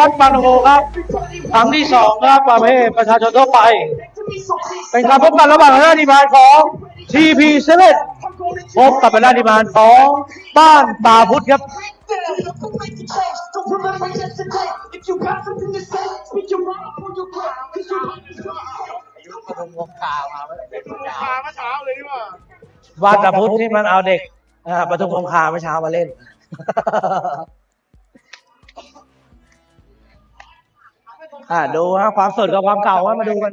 วัดบางโพครับครั้งที่สองครับประเภทประชาชนทั่วไป เป็นการพบกันระหว่างคณะดีมานของ TP7 พบกับคณะดีมานของบ้านตาพุธครับมาเมื่อเช้าเลยว่าบ้านตาพุธที่มันเอาเด็กอ่าปทุมคงคาเมื่อเช้ามาเล่น อ่าดูฮะความสดกับความเก่าว่ามาดูกัน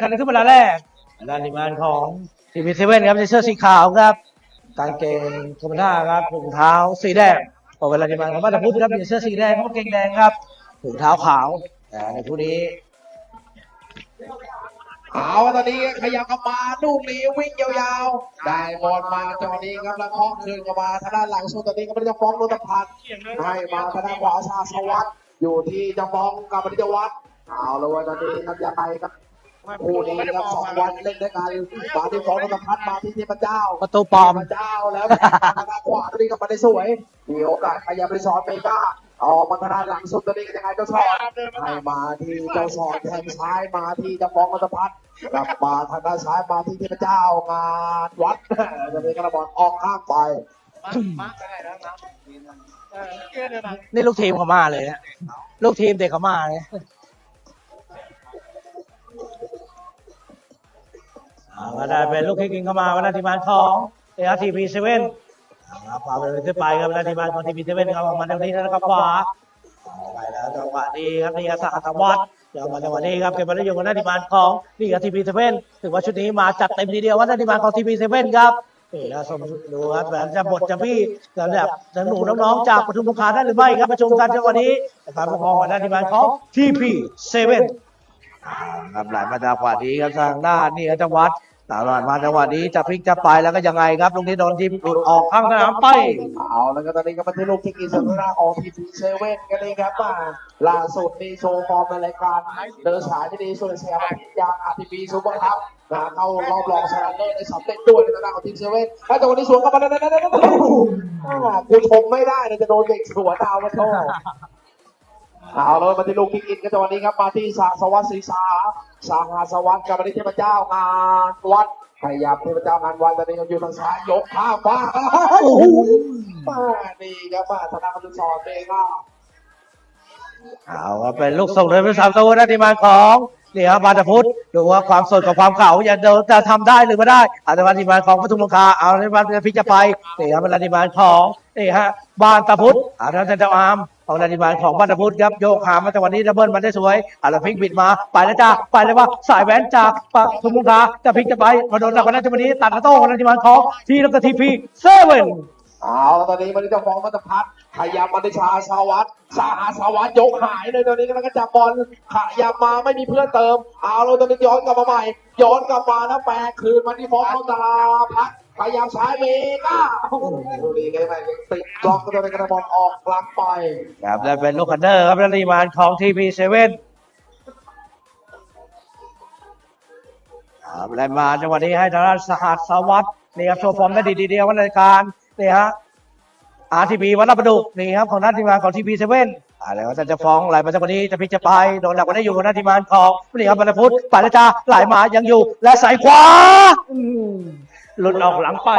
คู่นี้การขึ้นเวลาแรกด้านทีมงานของทีวีเซเว่นครับใส่เสื้อสีขาวครับกางเกงธรรมดาครับถุงเท้าสีแดงพอเวลาทีมงานของบ้านตะพุธครับใส่เสื้อสีแดงกางเกงแดงครับถุงเท้าขาวแต่ในคู่นี้เอาตอนนี้ขยับเข้ามาลูกนี้วิ่งยาวๆ ได้บอลมาจอนี้ครับแล้วเคาะคืนเข้ามาทางด้านหลังสุดตอนนี้ก็ไม่ได้จะฟ้องรุตพันธ์ให้มาทางด้านขวาชาสวัสดิ์อยู่ที่จะฟ้องกับปฏิจวัฒน์เอาเลยว่าตอนนี้ครับอย่าไปครับ คู่นี้ครับสองวันเล่นด้วยกันมาที่ฟ้องรุตพันธ์มาที่เทพเจ้าประตูปลอม เทพเจ้าแล้วทางด้านขวาตอนนี้ก็มาได้สวยมีโอกาสขยับไปสอนเมกาออกมาทางด้านหลังสุดตอนนี้ก็ยังไงเจ้าชอนให้มาที่เจ้าชอนแทงซ้ายมาที่จะฟ้องรุตพันธ์กลับมาทางด้านซ้ายมาที่เทพเจ้างานวัดจะมีกระบอกออกข้างไปนี่ลูกทีมเขามาเลยนะลูกทีมเด็กเขามาเลย ก็ได้เป็นลูกคิกกิงเข้ามาวันนาทีมานของเอทีพีเซเว่นครับพาไปเลยขึ้นไปครับวันนาทีมานของทีพีเซเว่นครับออกมาตรงนี้นะครับขวาไปแล้วจังหวะนี้ครับนี่ศาสตวัฒน์เดี๋ยวมาจังหวะนี้ครับเก็บมาได้อยู่กับนาทีมานของนี่ครับทีพีเซเว่นถือว่าชุดนี้มาจัดเต็มทีเดียวว่านาทีมานของทีพีเซเว่นครับนี่นะสมดูครับแบบจะบทจะพี่จะแบบจะหนูน้องๆจากปทุมสงขลาได้หรือไม่ครับประชุมกันจังหวะนี้การปกครองของนาทีมานของทีพีเซเว่นครับหลายมาจากขวานี้ครับทางด้านนี่ครับจังหวัด ตลอดมาจังหวะนี้จะพลิกจะไปแล้วก็ยังไงครับตรงนี้โดนทีมหลุดออกข้างสนามไป เอาแล้วก็ตอนนี้ก็มาที่ลูกที่กินสัญญาออกทีพีเซเว่นกันเลยครับมาล่าสุดนี่โชว์ฟอร์มในรายการเดินสายที่ดีส่วนเสียมาที่ยางอาร์ทีพีซูเปอร์คัพนะเข้ารอบรองชนะเลิศในสำเร็จด้วยในตำแหน่งของทีมเซเว่นแล้วแต่วันนี้สวนกลับมาแล้วนะนะนะกูชมไม่ได้นะจะโดนเด็กสวนเอามาโชว์ เอาเลยมาที่ลูกคิกอินกันจังหวะนี้ครับมาที่สาสวัสดิ์ศรีสาสาหาสวัสดิ์กับมาที่เทพเจ้างานวัดขยายามเทพเจ้างานวัดตอนนี้ก็อยู่ทางซ้ายยกข้างบ้าโอ้โหมานี่ครับมาธนาคารสอนเองอะเอาครับเป็นลูกส่งเลยเป็นสามตัวนะทีมาของ นี่ครับบาตาพุทธดูว่าความสดกับความเก่าจะเดินจะทำได้หรือไม่ได้อาจจะมาทีมานของปทุมลงคาเอาในวันพิจะไปนี่ครับเป็นทีมานของนี่ฮะบานตาพุทธอาจารย์เจ้าอามของนาทีมานของบานตาพุทธครับโยกหามาจังหวะนี้ดับเบิลมันได้สวยอาจจะพิกบิดมาไปแล้วจ้าไปเลยว่าสายแหวนจากปทุมลงคาจะพิกจะไปมาโดนจากวันนั้นจังวะนี้ตัดกระโต้ของนาทีมานของทีแล้วก็ทีพีเซเว่น เอาตอนนี้มันจะฟ้องมัตพัฒน์พยามมาที่ชาสวัสดิ์สาหาสวัสดิ์ยกหายเลยตอนนี้กำลังจะจับบอลขยับมาไม่มีเพื่อนเติม เอาเลยตอนนี้ย้อนกลับมาใหม่ ย้อนกลับมาแล้วแปลคืนมาที่ฟ้องเขาตาพัฒน์พยายามใช้เมก้าโอ้โหดีไงไปติดบล็อกก็จะเป็นกระบอลออกลังไปครับและเป็นลูกคันเดอร์ครับและทีมานของทีพีเซเว่นครับและมาจังหวะนี้ให้ทางด้านสหัสสวัสดิ์นี่ครับโชว์ฟอร์มได้ดีทีเดียววันรายการ นี่ฮะอาร์ทีพีวัดลาดประดุกนี่ครับของนักทีมงานของทีพีเซเว่นอะไรว่าจะฟ้องไหลมาจังหวะนี้จะพิจจะไปโดนหลักวันนี้อยู่กับนักทีมงานของนี่ครับบรรพุทธปาราจาไหลมายังอยู่ และสายขวาอืมหลุดออกหลังไป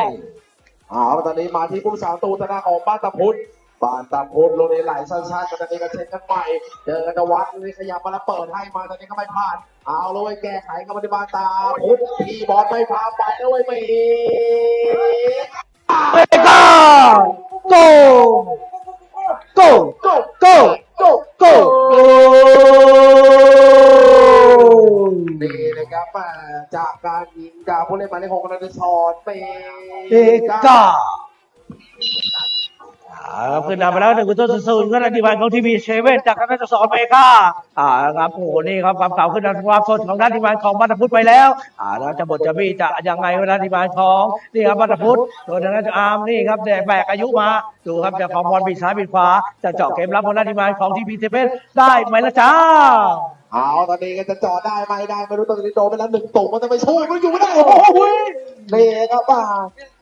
เอาตอนนี้มาที่ผู้สาวตูธนาของบ้านตะพุธบ้านตะพุธโรนีไหลสั้นๆกันตอนนี้ก็เช็คกันใหม่เจอกันตะวัดนี่ขยับมาแล้วเปิดให้มาตอนนี้ก็ไม่ผ่าน เอาเลยแก้ไขกับมาที่บ้านตาพุธที่บอลไม่พาไปแล้วเว้ยไม่ เมกาโกโกโก้โกโก้โกนี่นะครับมาจากการยิงจากผู้เล่นหมายเลขหกนันทชรเมเอกาอ่า ครับขึ้นนำไปแล้วหนึ่งประตูศูนย์ก็ในทีมของทีวีเชเว่นจากนักสอนเมกาอ่าครับโอ้โหนี่ครับความเก่าขึ้นนำความสดของด้านทีมงานของบัตพุทธไปแล้วอ่าแล้วจะบทจะบี้จะยังไงวะด้านทีมงานของนี่ครับบัตพุทธโดยทางด้านอาร์มนี่ครับแต่แบกอายุมาดูครับจะของบอลบีซ้ายบีขวาจะเจาะเกมรับของด้านทีมงานของทีวีเชเว่นได้ไหมล่ะจ้า เอาตอนนี้ก็จะจอดได้ไหมได้ไม่รู้ตอนนี้โดนไปแล้วหนึ่งตุ่มมันจะไปสู้มันอยู่ไม่ได้โอ้โหนี่ครับว่า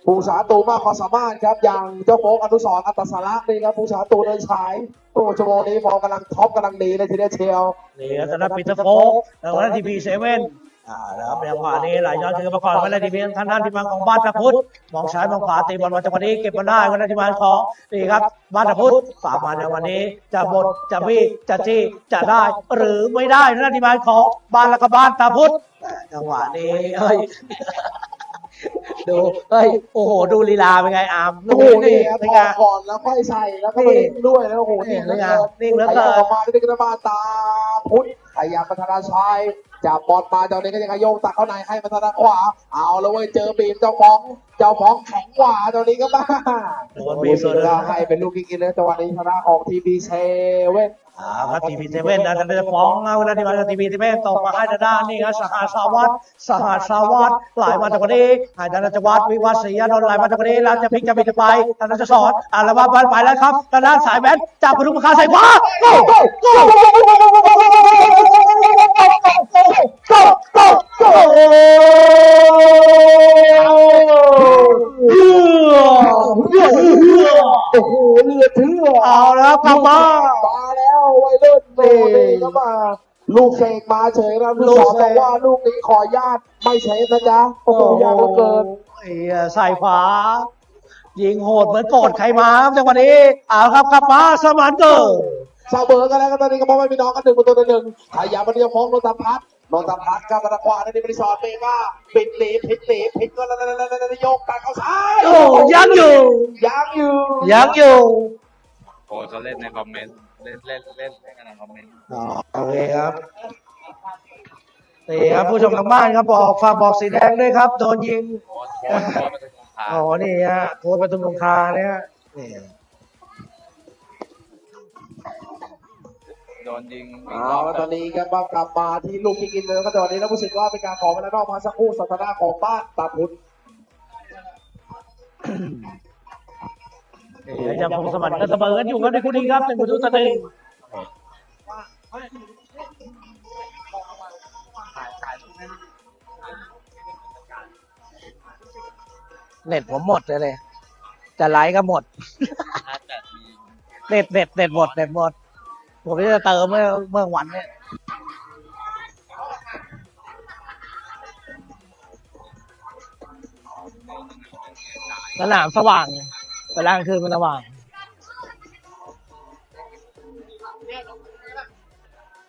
ผู้สาตูมากความสามารถครับอย่างเจ้าโฟกอนุสรณ์อัตสาระนี่ครับผู้สาตูเดินฉายโอ้ชั่วโมงนี้ฟอร์มกำลังท็อปกำลังดีเลยทีเดียวเชียวนี่ครับทางด้านปีเตอร์โฟกทางด้านทีพีเซเว่น อ่าแล้วในจังหวะนี้ไหลย้อนคืนมาก่อนไว้เลยทีพีทางด้านทีมงานของบ้านตะพุทธมองซ้ายมองขวาตีบอลมาจังหวะนี้เก็บมาได้วันด้านทีมงานของนี่ครับบ้านตะพุทธฝากมาในวันนี้ จะบดจะบี้จะจี้จะได้ หรือไม่ได้ทางด้านทีมงานของบ้านและก็บ้านตะพุทธจังหวะนี้เอ้ยดูเอ้ยโอ้โห ดูลีลาเป็นไงอามลูโอ้กโหนี้นี่นี่ครับเป็นถไงอดก่อนแล้วค่อยใส่แล้วก็มาเล่นด้วยแล้วโอ้โหนี่นี่เหลือนี่เกินเหลือเกินขยับออกมาได้กระบาตาพุทธ ขยับพัฒนาชัยจับบอลมาเจ้านี้ก็ยังโยกตักเข้าในให้มาทางด้านขวา เอาแล้วเว้ยเจอบีมเจ้าฟอง เจ้าฟองแข็งกว่าเจ้านี้ก็บ้าโดนบีบส่วนหนึ่งก็ให้เป็นลูกกินเลยจังหวะนี้ชนะออกทีบีเซเว่นอ่าครับทีวีเซเว่นนะท่านจะฟ้องเอาเวลาที่มาจากทีวีเซเว่นตกมาให้ด้านนี่ครับสหสาวัตสหสาวัตรไหลมาจากวันนี้ให้ทางด้านจังหวัดวิวัฒน์ศรีอนนท์ไหลมาจากวันนี้แล้วจะพลิกจะบิดจะไปทางด้านจะสอนอ่าแล้วว่าบอลไปแล้วครับทางด้านสายแบนจับกระดุมขาใส่ขวาโก้โก้โก้ โก้โก้เฮือเฮือเฮือโอ้โหเลือดเชื่อเอาแล้วกลับมา มาแล้ววัยรุ่นโตนี่ก็มา ลูกเสกมาเฉยนะลูกสอนบอกว่าลูกนี้ขอญาตไม่เซฟนะจ๊ะโอ้โหยากเหลือเกินไอ้ใส่ขวายิงโหดเหมือนโกรธใครมาจังหวะนี้เอาครับกลับมาสมานเกิด เสมอกันแล้วก็ตอนนี้ก็มองไม่มีน้องกันหนึ่งประตูต่อหนึ่งขยับมาเดียวฟ้องโนตพัฒน์โนตพัฒน์กับตะควาในนี้บริสอร์ทเมกาปิดหนีผิดหนีผิดก็แล้วโยกตัดเข้าซ้ายโอ้ยังอยู่ยังอยู่ยังอยู่โอ้เขาเล่นในคอมเมนต์เล่นเล่นเล่นเล่นกันในคอมเมนต์อ๋อโอเคครับนี่ครับผู้ชมทางบ้านครับบอกฝากบอกสีแดงด้วยครับโดนยิงโค้ชโค้ชโค้ชมาถึงสงขลาอ๋อนี่ฮะโค้ชประตูสงคราเนี่ยนี่ โดนยิงอีกรเอาอบแล้วแบตอบนนี้ก็กลับมาที่ลูกที่กินเลยก็ตอนนี้แล้วรู้สึกว่าเป็นการขอเวลานอกมาสักครู่สถานะของบ้านตาพุทธนี่ยังคงสมันก็เสมอกันอยู่ครับในคู่นี้ครับหนึ่งประตูต่อหนึ่งเน็ตผมหมดเลยเลย จะไลฟ์ก็หมดห้าแปดมีเน็ตเน็ตเน็ตหมดเน็ตหมด ผมจะเติมเมื่อเมื่อวันเนี่ยสนามสว่างเวลากลางคืนมันสว่าง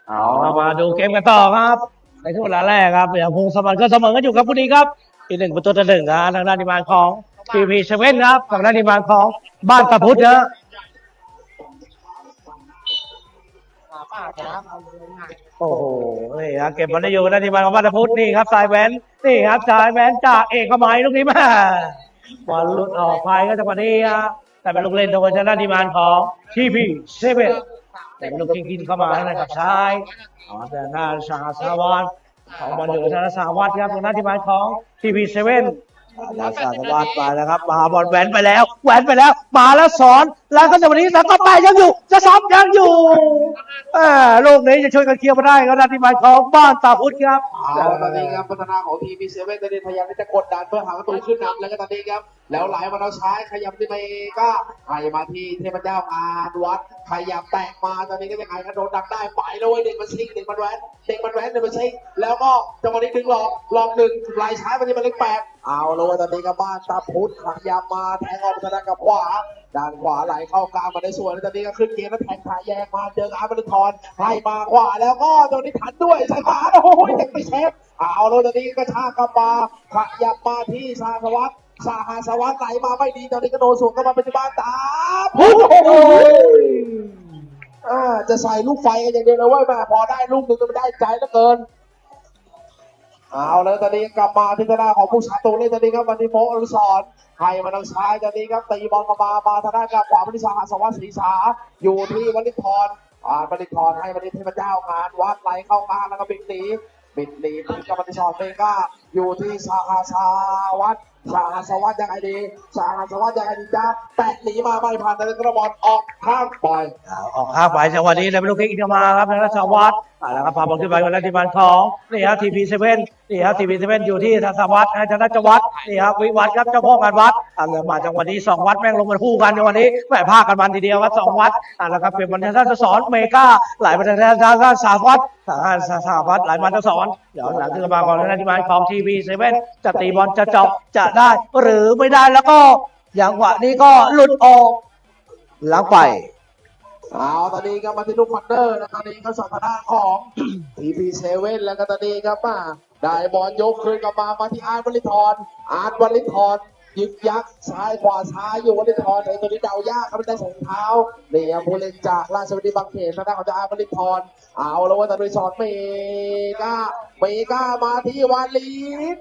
เอาครับมาดูเกมกันต่อครับ ในช่วงเวลาแรกครับอย่างพงศมันก็เสมอกันอยู่ครับคู่นี้ครับ อีกหนึ่งประตูต่อหนึ่งครับทางด้านทีมงานของทีพีเชเว่นครับทางด้านทีมงานของบ้านตะพุทธนะ โอ้โหนี่ครับเก็บบอลได้อยู่นะที่มาของบัตพุทธนี่ครับสายแหวนนี่ครับสายแหวนจากเอกมัยลูกนี้มาบอลหลุดออกไปก็จังหวะนี้ครับแต่เป็นลูกเล่นโดยชนะทีมงานของทีพีเซเว่นแต่เป็นลูกที่กินเข้ามานะครับซ้ายอ๋อแต่หน้าสหสวัสดิ์ของบอลอยู่ชนะสหวัสดิ์ครับทางด้านทีมงานของทีพีเซเว่นลาสหวัสดิ์ไปแล้วครับมาบอลแหวนไปแล้วแหวนไปแล้วมาแล้วสอนแล้วก็จังหวะนี้แล้วก็ไปยังอยู่ จะซ้ำยังอยู่เออลูกนี้จะช่วยกันเคลียร์มาได้ก็ได้ที่หมายของบ้านตาพุทธครับเอาตอนนี้ครับพัฒนาของทีมพีเซเว่นตอนนี้พยายามที่จะกดดันเพื่อหาประตูขึ้นนำแล้วก็ตอนนี้ครับ แล้วไหลมาเราใช้ขยับที่ไปก็ให้มาที่เทพเจ้าอานวัดขยับแตกมาตอนนี้ก็ยังไงกระโดดดักได้ไปแล้วเว้ยเด็กมันซิงเด็กมันแว้นเด็กมันแว้นเด็กมันซิงแล้วก็จังหวะนี้ดึงหลอกหลอกหนึ่งลายใช้มาที่มันเล็กแปดเอาแล้วเว้ยตอนนี้ก็บ้านตาพุทธขยับมาแทงออกพัฒนากับขวาด้านขวาไหลเข้ากลางมาได้สวยแล้วตอนนี้ก็ขึ้นเกมแล้วแทงขาแยกมาเจออาร์ตบริทรให้มาขวาแล้วก็ตอนนี้ทันด้วยใส่ขวาโอ้โหเด็กไปเชฟเอาเลยตอนนี้ก็ชากกลับมาขยับมาที่ชาสวัสดิ์ชาหาสวัสดิ์ไหลมาไม่ดีตอนนี้ก็โดนสวนเข้ามาเป็นที่บ้านตาพุ้ยอ่าจะใส่ลูกไฟกันอย่างเดียวเลยเว้ยแม่พอได้ลูกหนึ่งก็ไม่ได้ใจเหลือเกิน เอาเลยตอนนี้กลับมาที่ทางด้านของผู้ชาตูเล่นตอนนี้ครับวันนี้โฟอรุสรให้มาทางซ้ายตอนนี้ครับตีบอลกลับมามาทางด้านกับขวาบริษัทสวัสดิ์ศรีชาอยู่ที่วลินทรอ่าบริทรให้บริเทพเจ้างานวัดไหลเข้างานแล้วก็บิดหนีบิดหนีบิดกับบริษัทเมกาอยู่ที่สาขาสวัดสาขาสวัสดิ์ยังไงดีสาขาสวัสดิ์ยังไงดีจ้าแตะหนีมาไม่ผ่านแต่กระบอลออกข้างไปออกข้างไปจังหวะนี้เลยเป็นลูกคิกอินเข้ามาครับทางด้านสวัสดิ์ อ่าแล้วก็พาบอลขึ้นไปกับนักทีมของนี่ครับทีพีเซเว่นนี่ครับทีพีเซเว่นอยู่ที่ทางสวัสดิ์ให้ทางด้านจวัดนี่ครับวิวัฒน์ครับเจ้าพ่องานวัดอ่าเริ่มมาจังหวะนี้สองวัดแม่งลงมาคู่กันในวันนี้แม่พากันมันทีเดียวครับสองวัดอ่าแล้วครับเป็นบอลทางด้านสอนเมกาหลาทางด้านทางด้านสาวัดทางด้าสาวัดหลายมาทางสอนเดี๋ยวหลังขึ้นมาก่อนทางด้านทีมของทีพีเซเว่นจะตีบอลจะเจาะจะได้ หรือไม่ได้แล้วก็อย่างหวะนี้ก็หลุดออกหลังไป เอาตอนนี้ก็มาที่ลูกฟันเดอร์นะตอนนี้ก็สัปดาห์ของ TP7 แล้วก็ตอนนี้ครับมาได้บอลยกคืนกลับมามาที่อาร์ตวลิทรอาร์ตวลิทรยึกยักซ้ายขวาซ้ายอยู่วลิทรไอ้ตัวนี้เดายากครับไม่ได้สองเท้าเนี่ยผู้เล่นจากราชบุรีบางเขนทางด้านของเจ้าอาร์ตวลิทรเอาแล้วว่าตอนนี้สอนเมกาเมกามาที่วาลี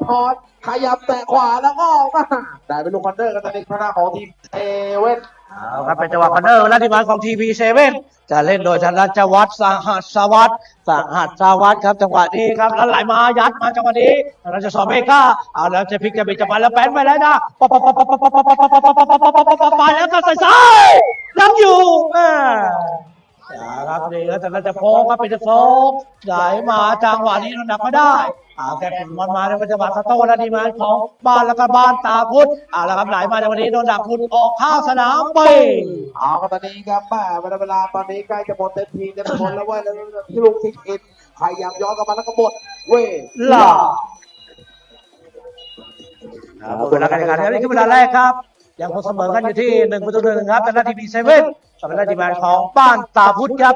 ทรขยับแตะขวาแล้วก็มาได้เป็นลูกฟันเดอร์กันตอนนี้ทางด้านของทีมเอเว่น เอาครับเป็นจังหวะคอนเนอร์และที่มาของทีพีเซเว่นจะเล่นโดยธนจวัฒน์สหัสวัสดิ์สหัสวัสดิ์ครับจังหวะนี้ครับแล้วไหลมายัดมาจังหวะนี้เราจะสอบเมกาเอาแล้วจะพลิกจะบิดจะมาแล้วแป้นไปแล้วนะปปปปปปปปปปปปปแล้วก็ใส่ซ้ายยังอยู่อ่า ครับนี่แล้วแต่เราจะโค้งครับเป็นจะโค้งไหลมาจังหวะนี้เราหนักไม่ได้เอาแค่ถึงมันมาในจังหวะสโต้และดีมาของบ้านแล้วก็บ้านตาพุทธเอาละครับไหลมาจังหวะนี้โดนดักพุทธออกข้างสนามไปเอาก็ตอนนี้ครับแม่เวลาเวลาตอนนี้ใกล้จะหมดเต็มทีจะหมดแล้วเว้ยแล้วที่ลูกทิกอินพยายามย้อนกลับมาแล้วก็หมดเว้ยล่าหมดเวลาการแข่งขันครับนี่คือเวลาแรกครับยังคงเสมอกันอยู่ที่หนึ่งประตูหนึ่งครับแต่นาทีบีเซเว่น กับนาทีแมนของบ้านตาพุทธครับ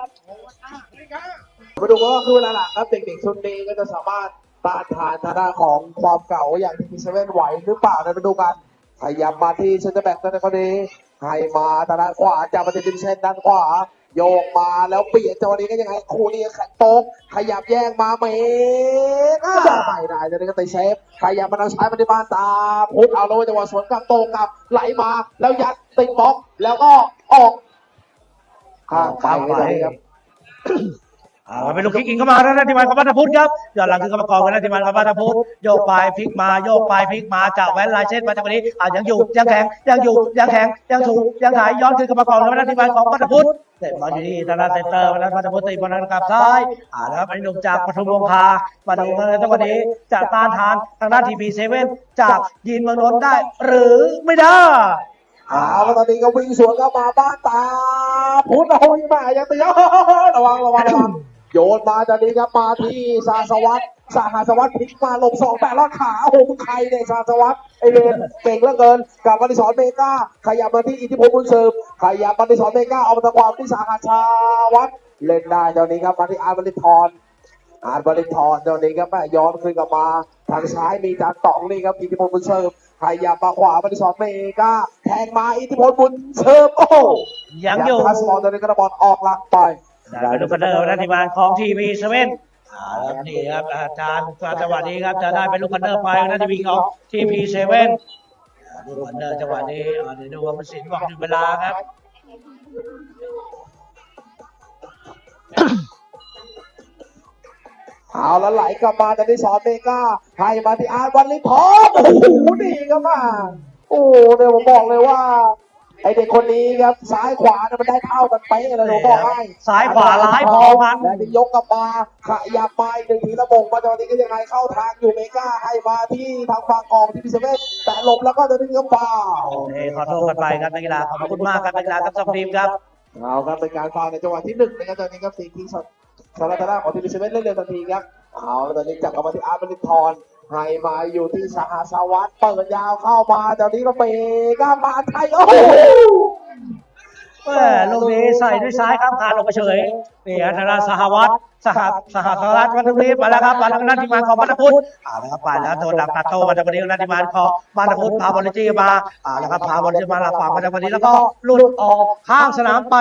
มาดูว่าคือเวลาหลังครับเด็กๆชุดนี้ก็จะสามารถต้านทานทางด้านของความเก่าอย่างที่มีเซเว่นไหวหรือเปล่านะไปดูกันพยายามาที่เซนเตอร์แบ็กในคนนี้ให้มาทางด้านขวาจากประตูดิมเซนด้านขวา โยกมาแล้วเปลี่ยนจังหวะนี้ก็ยังไงคู่นี้แข็งโป๊กขยับแย่งมาเมก็ไม่ได้จะได้ก็ตีเซฟขยับมาทางซ้ายมาที่บ้านตาพุทธเอาแล้วจังหวะสวนกลับโตรงกลับไหลมาแล้วยัดติดบล็อกแล้วก็ออก ข้างไปเลยครับอ่าเป็นลูกคิกอิงเข้ามาแล้วนาทีแมนของบ้านตาพุทธครับย้อนหลังคือกรรมกรกันนาทีแมนของบ้านตาพุทธโยกไปพลิกมาโยกไปพลิกมาจะแว้นลายเส้นมาจากวันนี้อ่ายังอยู่ยังแข็งยังอยู่ยังแข็งยังถูกยังหายย้อนคือกรรมกรกันนาทีแมนของบ้านตาพุทธเตะบอลอยู่ที่ทางด้านเซนเตอร์แล้วบ้านตาพุทธตีบอลทางกลับซ้ายอ่าแล้วครับอันนี้หนุ่มจากปทุมวงคามาดูกันเลยจังหวะนี้จะต้านทานทางด้านทีพีเซเว่นจากยีนเมืองนนท์ได้ หรือไม่ได้เอาแล้วตอนนี้ก็วิ่งสวนเข้ามาบ้านตา พุทธโอ้ยมาอย่างเตียวระวังระวังระวังโยนมาตอนนี้ครับมาที่สาสวัสดิ์สาหาสวัสดิ์พลิกมาหลบสองแปดลอขาโอ้โหมึงใครเนี่ยสาสวัสดิ์ไอเวนเก่งเหลือเกินกับมาที่สอนเมกาขยับมาที่อิทธิพลบุญเสริมขยับมาที่สอนเมกาเอามาทางขวามที่สาหาชาวัดเล่นได้ตอนนี้ครับมาที่อาร์บริทรอาร์บริทอนตอนนี้ครับย้อนคืนกลับมาทางซ้ายมีจานตองนี่ครับอิทธิพลบุญเสริม ขยับมาขวาบริสอนเมกาแทงมาอิทธิพลบุญเสริมโอ้โหยังอยู่พาสปอร์ตตอนนี้กระบอลออกหลังไปได้ไปดูกันเดิมนาทีมานของทีวีเซเว่นนี่ครับอาจารย์จังหวะนี้ครับจะได้เป็นลูกกันเดอร์ไปนาทีวีของทีพีเซเว่นลูกกันเดอร์จังหวะนี้อ่าเดี๋ยวดูว่ามันสินบอกถึงเวลาครับ เอาแล้วไหลกลับมาจากที่สอนเมกาให้มาที่อาร์ตวันลิพอนโอ้โหดีครับมาโอ้โหเนี่ยผมบอกเลยว่า ไอเด็กคนนี้ครับซ้ายขวาเนี่ยมันได้เท่ากันเป๊ะเลยผมบอกให้ซ้ายขวาร้ายพอกันและที่ยกกลับมาขยับมาอีกหนึ่งทีระบบมาตอนนี้ก็ยังไงเข้าทางอยู่เมกาให้มาที่ทางฝั่งออกที่พิเศษแต่หลบแล้วก็จะดึงกระเป๋าโอเคขอโทษกันไปครับนักกีฬาขอบคุณมากครับนักกีฬาทั้งสองทีมครับเอาครับเป็นการฟาวล์ในจังหวะที่หนึ่งนะครับตอนนี้ครับสีคิง สารตนาของทีมเซเว่นเล่นเร็วทันทีครับเอาตอนนี้จับกลับมาที่อาร์ตบริทรให้มาอยู่ที่สหสวัสดิ์เปิดยาวเข้ามาตอนนี้ก็เมกามาไทยโอ้ แม่ลูกนี้ใส่ด้วยซ้ายข้ามคานลงไปเฉยนี่ฮะธนาสหวัตรสหสหรัฐวันนี้มาแล้วครับมาแล้วนันทิมานของบัตพุทธอ่าแล้วครับไปแล้วโดนดักตัดโตมาจากวันนี้นันทิมานของบัตพุทธพาบอลจีมาอ่าแล้วครับพาบอลจีมาหลับฝั่งมาจากวันนี้แล้วก็หลุดออกข้างสนามไป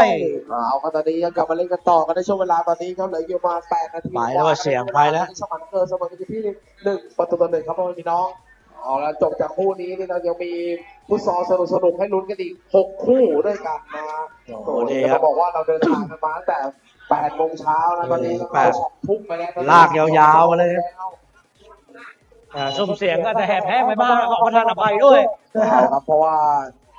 เอาครับตอนนี้กลับมาเล่นกันต่อกันในช่วงเวลาตอนนี้ครับเหลืออยู่ประมาณ8นาทีไปแล้วก็เสียงไปแล้วสมันเกินเสมอกันอยู่ที่หนึ่งประตูต่อหนึ่งครับพ่อแม่พี่น้อง เอาละจบจากคู่นี้นี่เรายังมีฟุตซอลสนุกสนุกๆให้ลุ้นกันอีกหกคู่ด้วยกันนะโอ้โหโอ้โหดีนี่ครับ จะบอกว่าเราเดินทางกันมาตั้งแต่8โมงเช้านะตอนนี้แปด สองทุ่มไปแล้วตอนนี้ลากยาวๆมาเลยอ่าซุ้มเสียงก็จะแหบแห้งไปบ้างขอประทานอภัยด้วยครับเพราะว่า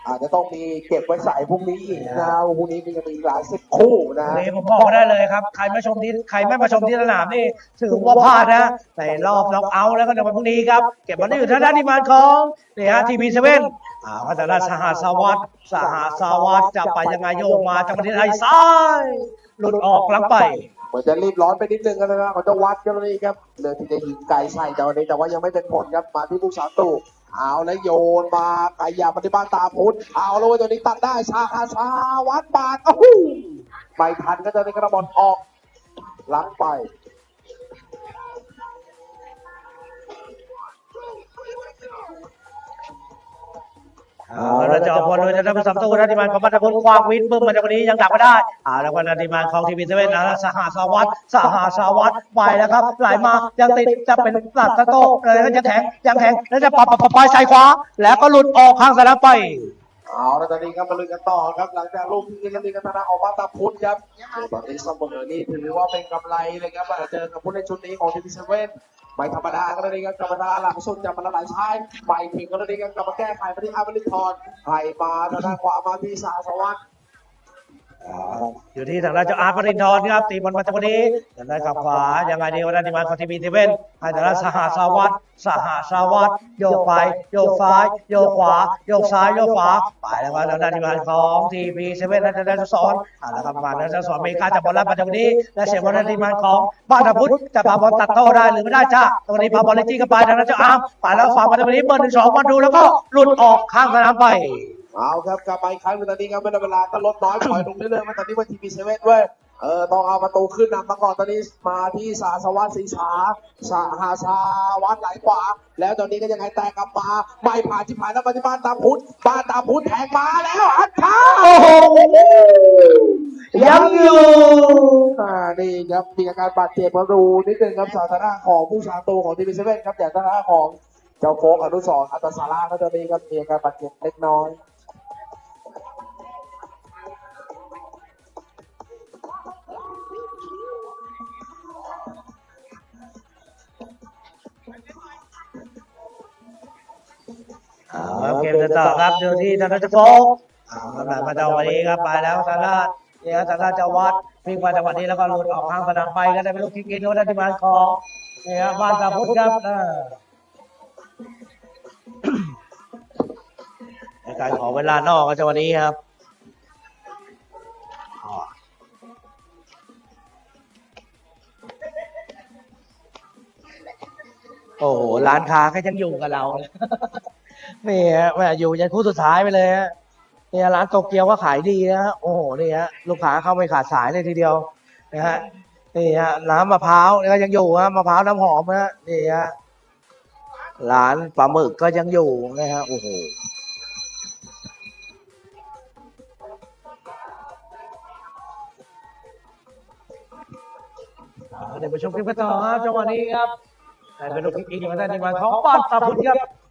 อาจจะต้องมีเก็บไว้ใส่พรุ่งนี้อีกนะพรุ่งนี้มีจะมีอีกหลายสิบคู่นะนี่ผมบอกได้เลยครับ ใครไม่ชมที่ใครไม่มาชมที่สนามนี่ถือว่าพลาดนะในรอบน็อกเอาท์แล้วก็ในวันพรุ่งนี้ครับ เก็บมันได้อยู่ทางด้านทีมงานของนี่ฮะทีวีเซเว่นอ่าพัฒนาสหสวัสดิ์สหสวัสดิ์จะไปยังไงโยกมาจากประเทศไทยซ้ายหลุดออกหลังไปเหมือนจะรีบร้อนไปนิดนึงกันนะเขาจะวัดกันเลยครับเรือที่จะยิงไกลใส่แต่วันนี้แต่ว่ายังไม่เป็นผลครับมาที่ผู้สาตู เอาแล้วโยนมาไกลยาปฏิบัติตาพุทธเอาแล้วเว้ยตัวนี้ตัดได้ชาอาชาวัดบาทโอ้โหไม่ทันก็จะได้กระบอลออกหลังไป เราจะออกบอลโดยจะทำสามตัวนาทีมันของบัตรพลควางวินบึ้มมาจากวันนี้ยังดักไม่ได้อ่าแล้วก็นาทีมันของทีวีเซเว่นนะสหสวัสดิ์สหสวัสดิ์ไปแล้วครับไหลมายังติดจะเป็นหลักสะโตกอะไรก็จะแข็งยังแข็งแล้วจะปับปับปับไปใส่ขวา แล้วก็หลุดออกข้างสนามไปเอาล้วตอนนี้ครับมาลุยกันต่อครับ หลังจากลูกที่กันดีกันธนาออกมาตาพุทธครับตอนนี้เสมอนี่ถือว่าเป็นกำไรเลยครับมาเจอกับผู้เล่นชุดนี้ของทีมเซเว่น ใบธรรมดาก็ได้ครับกรรมดาหลังสุดจะมาละลายชายใหม่งก็ได้ครับกรรมแก้ไขมาที่อาบริทอนไข่มาทางด้านขวามาที่สาสวัสดิ์ อยู่ที่ทางด้านเจ้าอาร์ตปรินทร์ครับตีบอลมาจากวันนี้ทางด้านขับขวายังไงดีวันนั้มานของทีวีเซเว่นให้ทางด้านสหสวัสดิ์สหสวัสดิ์โยกไปโยกซ้ายโยกขวาโยกซ้ายโยกขวาไปแล้วครับทางด้านทีมงานของทีวีเซเว่นและทางด้านสอนอ่าแล้วครับมาทางด้านสอนเมริกาจับบอลรับมาจากวันนี้ และเสียบอลในทีมงานของบ้านพุทธจะพาบอลตัดโต้ได้หรือไม่ได้จ้าตรงนี้พาบอลเลจี้กันไปทางด้านเจ้าอาร์มไปแล้วฝากมาจากวันนี้เบอร์หนึ่งสองมาดูแล้วก็หลุดออกข้างสนามไป เอาครับกลับมาอีกครั้งหนึงตอนนี้ครับไม่ได้เวลาก็ลดน้อยปล่อยลงเรื่อยๆมาตอนนี้ว่าทีมเซเว่นเว้ยเออต้องเอาประตูขึ้นนำมาก่อนตอนนี้มาที่สาสวัสดิ์ศรีสาสาหาชาวัดไหลขวา แล้วตอนนี้ก็ยังไงแตกกลับมาไม่ผ่านที่ผ่านแล้วมาที่บ้านตาพุทธบ้านตามพุทธแทงมาแล้วอัดช้าโอ้โหยังอยู่อ่านี่ครับมีอาการบาดเจ็บมาดูนิดนึงครับสาธารณะของผู้ชาโตของทีมเซเว่นครับอย่างสาธารณะของเจ้าโฟกอนุสรณ์อัตสาราก็จะมีครับมีอาการบาดเจ็บเล็กน้อย ครับเกมจะต่อครับอยู่ที่ธนาจะโฟกอ่ามามาจากวันนี้ครับไปแล้วทางด้านนี่ครับทางด้านเจ้าวัดวิ่งมาจังหวะนี้แล้วก็หลุดออกข้างสนามไปก็ได้เป็นลูกคิกอินโดนที่มานของนี่ครับบ้านตาพุทธครับเออในการขอเวลานอกก็จะวันนี้ครับอ๋อโอ้โหร้านค้าก็ยังอยู่กับเรา นี่ฮะแม่อยู่ยันคู่สุดท้ายไปเลยฮะเนี่ยร้านโตเกียวก็ขายดีนะฮะโอ้โหนี่ฮะลูกค้าเข้าไม่ขาดสายเลยทีเดียวนะฮะนี่ฮะน้ำมะพร้าวนี่ยก็ยังอยู่ฮะมะพร้าวน้ำหอมฮะนี่ฮะร้านปลาหมึกก็ยังอยู่นะฮะโอ้โหเดี๋ยวไปชมคลิปกันต่อครับจังหวะนี้ครับแต่เป็นลูกคิกอีกมาได้ในวันของบ้านตาพุทธครับ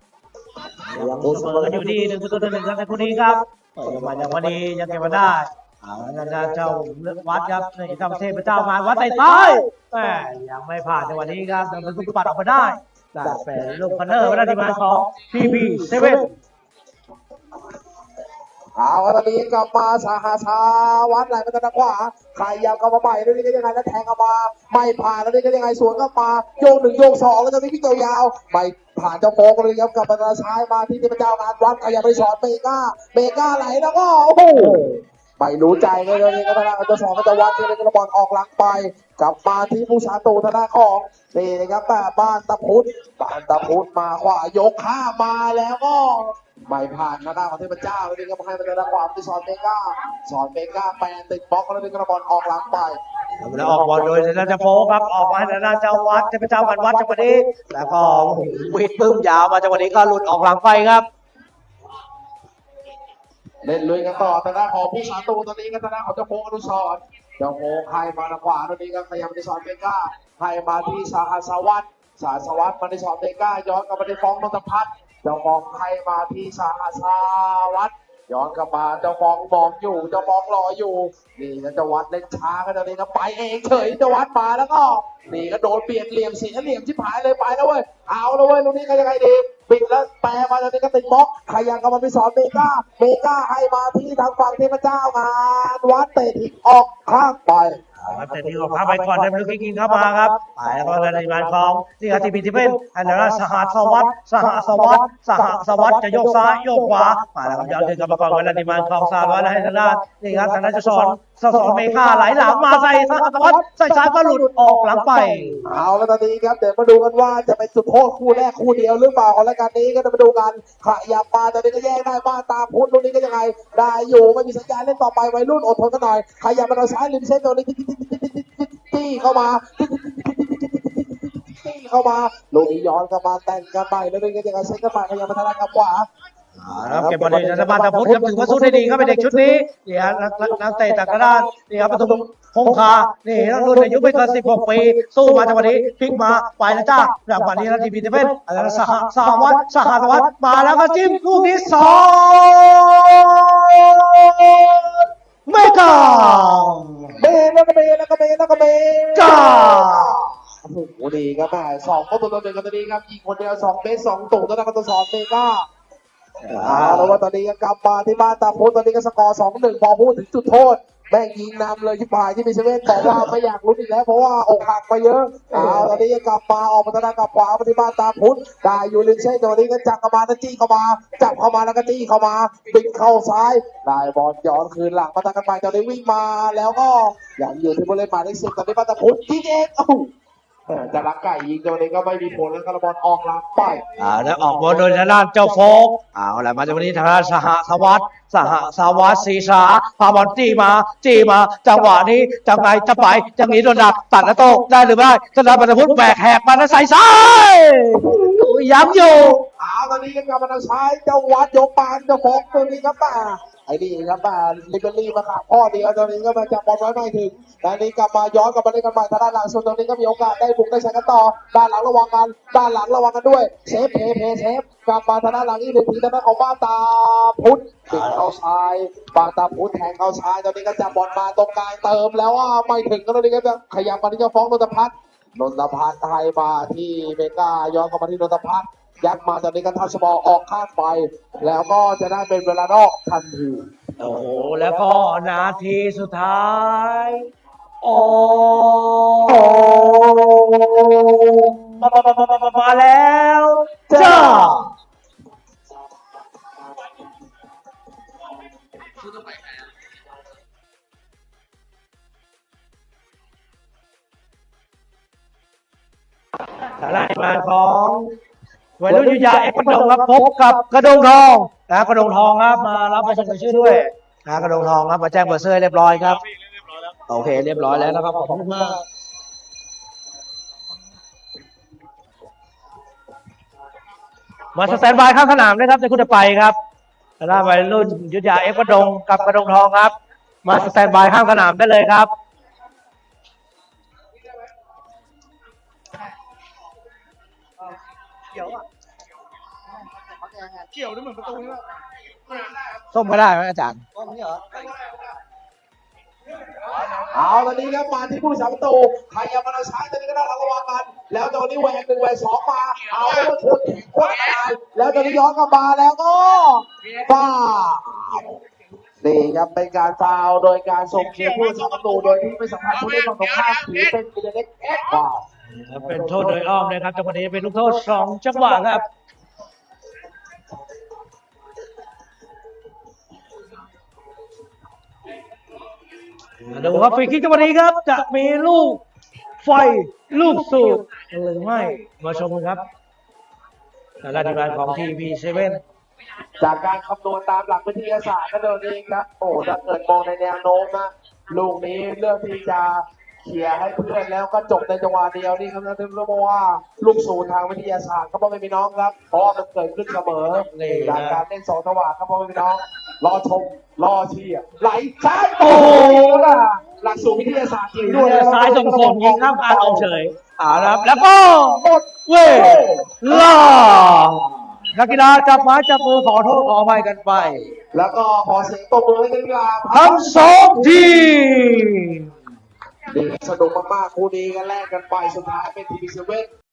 ยังเสมออยู่ที่หนึ่งประตูต่อหนึ่งครับในคู่นี้ครับเปิดมาอย่างวันนี้ยังเก็บมาได้เอาแล้วนะเจ้าวัดครับในี่ทำเทพเจ้ามาวัดใต้ใต้แหมยังไม่ผ่านในวันนี้ครับแต่เป็นลูกปัดออกมาได้ได้เป็นลูกพันเนอร์มาได้ที่มาของพีพีเซเว่นเอาตอนนี้กลับมาสาหาชาวัดไหลมาทางขวาใครยาวกลับมาใหม่แล้วนี่ก็ยังไงแล้วแทงกลับมา ไม่ผ่านแล้วนี่ก็ยังไงสวนกลับมาโยงหนึ่งโยงสองแล้วตอนนี้พี่ยาวไม่ ผ่านเจ้าโฟกเลยครับกับมาทางซ้ายมาที่เทพเจ้างานวัดขยับไปสอนเมกาเมกาไหลแล้วก็โอ้โหไม่รู้ใจเลยตอนนี้ก็ทางเจ้าสองก็จะวัดที่เลยกระบอลออกหลังไปกลับมาที่ผู้ชาตูธนาของนี่นะครับแบ้านตะพุธบ้านตะพุธมาขวายกข้ามาแล้วก็ไม่ผ่านนะด้าของเทพเจ้าแล้วนี่ก็ให้มาทางขวามที่สอนเมกาสอนเมกาแปลติดบล็อกแล้วนี่กระบอลออกหลังไป แล้วออกบอลโดยราชโฟครับออกมาทางด้านเจ้าวัดเทพเจ้ากันวัดจังหวะนี้ แล้วก็วิดปึ้มยาวมาจังหวะนี้ก็หลุดออกหลังไปครับเล่นลุยกันต่อทางด้านของผู้สาตูตอนนี้ก็ทางด้านของเจ้าโพงอนุสรเจ้าโพงให้มาทางขวาตอนนี้ก็ขยับไปที่สอนเมก้าให้มาที่สาหสวัสดิ์สาหสวัสดิ์มาที่สอนเมก้าย้อนกลับมาที่ฟองนนทพัฒน์เจ้าฟองให้มาที่สาหสวัสดิ์ ย้อนกลับมาเจ้าฟองมองอยู่เจ้าฟองรออยู่ นี่ก็เจะวัดเล่นช้ากันตอนนี้ก็ไปเองเฉยเจะวัดมาแล้วก็นี่ก็โดนเปลี่ยนเหลี่ยมเสียเหลี่ยมชิบหายเลยไปแล้วเว้ยเอาแล้วเว้ยลูกนี้ก็ยังไงดีปิดแล้วแปลมาตอนนี้ก็ติดบล็อกใครยังก็มาไปสอนเมกาเมกาให้มาที่ทางฝั่งเทพเจ้างานวัดเตะทิ้งออกข้างไป ครับแต่ที่ออกข้ามไปก่อนได้ลูกกินเข้ามาครับไปแล้วก็ในบานของที่อาทีพีที่เป็นอันนั้นสหัสวัสดิ์สหัสวัสดิ์สหัสวัสดิ์จะโยกซ้ายโยกขวามาแล้วครับย้อนถึงกรรมกรเวลาที่บานของสารวัตรให้ทางด้านนี่ครับทางด้านจะสอนสอนเมฆาไหลหลังมาใส่สหัสวัสดิ์ใส่ซ้ายก็หลุดออกหลังไปเอาแล้วตอนนี้ครับเดี๋ยวมาดูกันว่าจะเป็นจุดโทษคู่แรกคู่เดียวหรือเปล่าของรายการนี้ก็จะมาดูกันขยับมาตอนนี้ก็แยกได้บ้างตามพุทธตรงนี้ก็ยังไงได้อยู่ไม่มีสัญญาณเล่นต่อไปวัยรุ่นอดทนกันหน่อยขยับมาทางซ้ายริมเส้นตรงนี้ตี้เข้ามาตี้เข้ามาลูกนี้ย้อนกลับมาแต่งกันใหม่แล้วนี่ก็ยังไงเซ็ตกันใหม่ขยับมาทางด้านขวาครับเก็บบอลในรัฐบาลตะพุทธครับถือว่าสู้ได้ดีครับเป็นเด็กชุดนี้นี่ฮะนักเตะจากกระดานนี่ครับประตูคงคานี่นักรุ่นอายุไม่เกิน16 ปี สู้มาจังหวะนี้พลิกมาไปแล้วจ้าจากวันนี้นะทีพีเทเว่นอันนั้นสหสหวัตสหวัตมาแล้วก็จิ้มลูกที่สอง ไม่กล้าเบนแล้วก็เบนแล้วก็เบนแล้วก็เบนจ้าโอ้โหดีครับแม่สองประตูต่อหนึ่งกันตอนนี้ครับยิงคนเดียวสองเบสสองตุ่มตัวนั้นก็ตัวสองเมก้าเอาแล้วว่าตอนนี้ก็กลับมาที่บ้านตาพุธตอนนี้ก็สกอร์สองหนึ่งพอพูดถึงจุดโทษ แม่งยิงนำเลยที่ปลายที่มีเซเว่นบอกว่าไม่อยากลุ้นอีกแล้วเพราะว่าอกหักไปเยอะเอาตอนนี้กลับมาออกมาทางด้านกับขวาปฏิบัติตามพุทธได้อยู่ริมเส้นตอนนี้ก็จับเข้ามาแล้วจี้เข้ามาจับเข้ามาแล้วก็จี้เข้ามาปิดเข้าซ้ายได้บอลย้อนคืนหลังมาทางกันไปตอนนี้วิ่งมาแล้วก็อย่างอยู่ที่บริเวณหมายเลขสิบตอนนี้บ้านตาพุทธยิงเอง จะรักไก่ยิงตอนนี้ก็ไม่มีผลแล้วก็บอลออกลังไปอ่าแล้วออกบอลโดยทางด้านเจ้าโฟกเอาละมาจากวันนี้ทางด้านสหสวัสดิ์สหสวัสดิ์ศีสาพาบอลจี้มาจี้มา จังหวะนี้จะไงจะไปจะหนีโดนดักตัดแล้วโต้ได้หรือไม่ธนาปัตพุทธแบกแหกมาแล้วใส่ซ้ายย้ำอยู่เอาตอนนี้ก็กลับมาทางซ้ายเจ้าวัดโยปานเจ้าฟอกตัวนี้ครับป่า ไอ้นี่ครับป่าลิเบอรี่มาขาพ่อเดียวตอนนี้ก็มาจับบอลไว้ไม่ถึงตอนนี้กลับมาย้อนกลับมาเล่นกันใหม่ทางด้านหลังส่วนตรงนี้ก็มีโอกาสได้บุกได้ใช้กันต่อด้านหลังระวังกันด้านหลังระวังกันด้วยเซฟเพย์เพย์เซฟกลับมาทางด้านหลังอีกหนึ่งทีทางด้านของบ้านตาพุทธติดเข้าซ้ายบ้านตาพุทธแทงเข้าซ้ายตอนนี้ก็จับบอลมาตรงกลางเติมแล้วว่าไม่ถึงก็ตอนนี้ก็จะขยับมาที่เจ้าฟ้องนนทพัฒน์นนทพัฒน์ไทยมาที่เมกาย้อนเข้ามาที่นนทพัฒน์ ยัดมาตอนนี้ก็ทัชบอลออกข้างไป แล้วก็จะได้เป็นเวลานอกทันทีโอ้โห แล้วก็นาทีสุดท้าย โอ้มามามามามามาแล้วจ้าสาราธิบาของ วัยรุ่นยุธยาเอกกระดงครับพบกับกระดงทองนะกระดงทองครับมารับไปเสนอชื่อด้วยนะกระดงทองครับมาแจ้งเบอร์เซอร์เรียบร้อยครับโอเค เรียบร้อยแล้วนะครับขอบคุณมากมาสแตนบายข้างสนามนะครับในคุณจะไปครับสาราวัยรุ่นยุธยาเอกกระดงกับกระดงทองครับ มาสแตนบายข้างสนามได้เลยครับ ส้มก็ได้ไหมอาจารย์เอาตอนนี้ครับมาที่ผู้สาประตูใครยังมาทางซ้ายตอนนี้ก็ได้ระวังกัน แล้วตอนนี้แหวกหนึ่งแหวกสองมา เอาแล้วมันชนโคตรตายแล้วตอนนี้ย้อนกลับมาแล้วก็ป้าดนี่ครับเป็นการฟาวล์โดยการส่งเชียร์ผู้สาประตูโดยที่ไม่สัมผัสผู้เล่นฝั่งตรงข้ามถือเป็นกิเลเล็กฟาวล์เป็นโทษโดยอ้อมนะครับจังหวะนี้เป็นลูกโทษสองจังหวะครับ ดูครับฟรีคิกจังหวะนี้ครับ จะมีลูกไฟลูกสูบหรือไม่มาชมกันครับทางด้านทีมงานของทีวีเซเว่นจากการคำนวณตามหลักวิทยาศาสตร์ก็เดินเองครับโอ้ถ้าเกิดมองในแนวโน้มนะลูกนี้เลือกที่จะ เขี่ยร์ให้เพื่อนแล้วก็จบในจังหวะเดียวนี่ครับนะถึงเรียกว่าลูกสูตรทางวิทยาศาสตร์ก็ไม่มีน้องครับเพราะว่ามันเกิดขึ้นเสมอนี่นะจากการเล่นสองจังหวะครับพ่อแม่พี่น้อง รอชมรอเชียร์ไหลซ้ายโอ้โอ้โหโหล่ะหลักสูตรวิทยาศาสตร์จริงด้วยนะซ้ายส่งส่งยิงข้ามการออกเฉยเอาละครับ แล้วก็หมดเว้ยล่านักกีฬาจับไม้จับมือขอโทษขออภัยกันไป แล้วก็ขอเสียงตบมือให้นักกีฬาทั้งสองทีม ดีสนุกมากๆคู่นี้กันแลกกันไปสุดท้ายเป็นทีมเซเว่น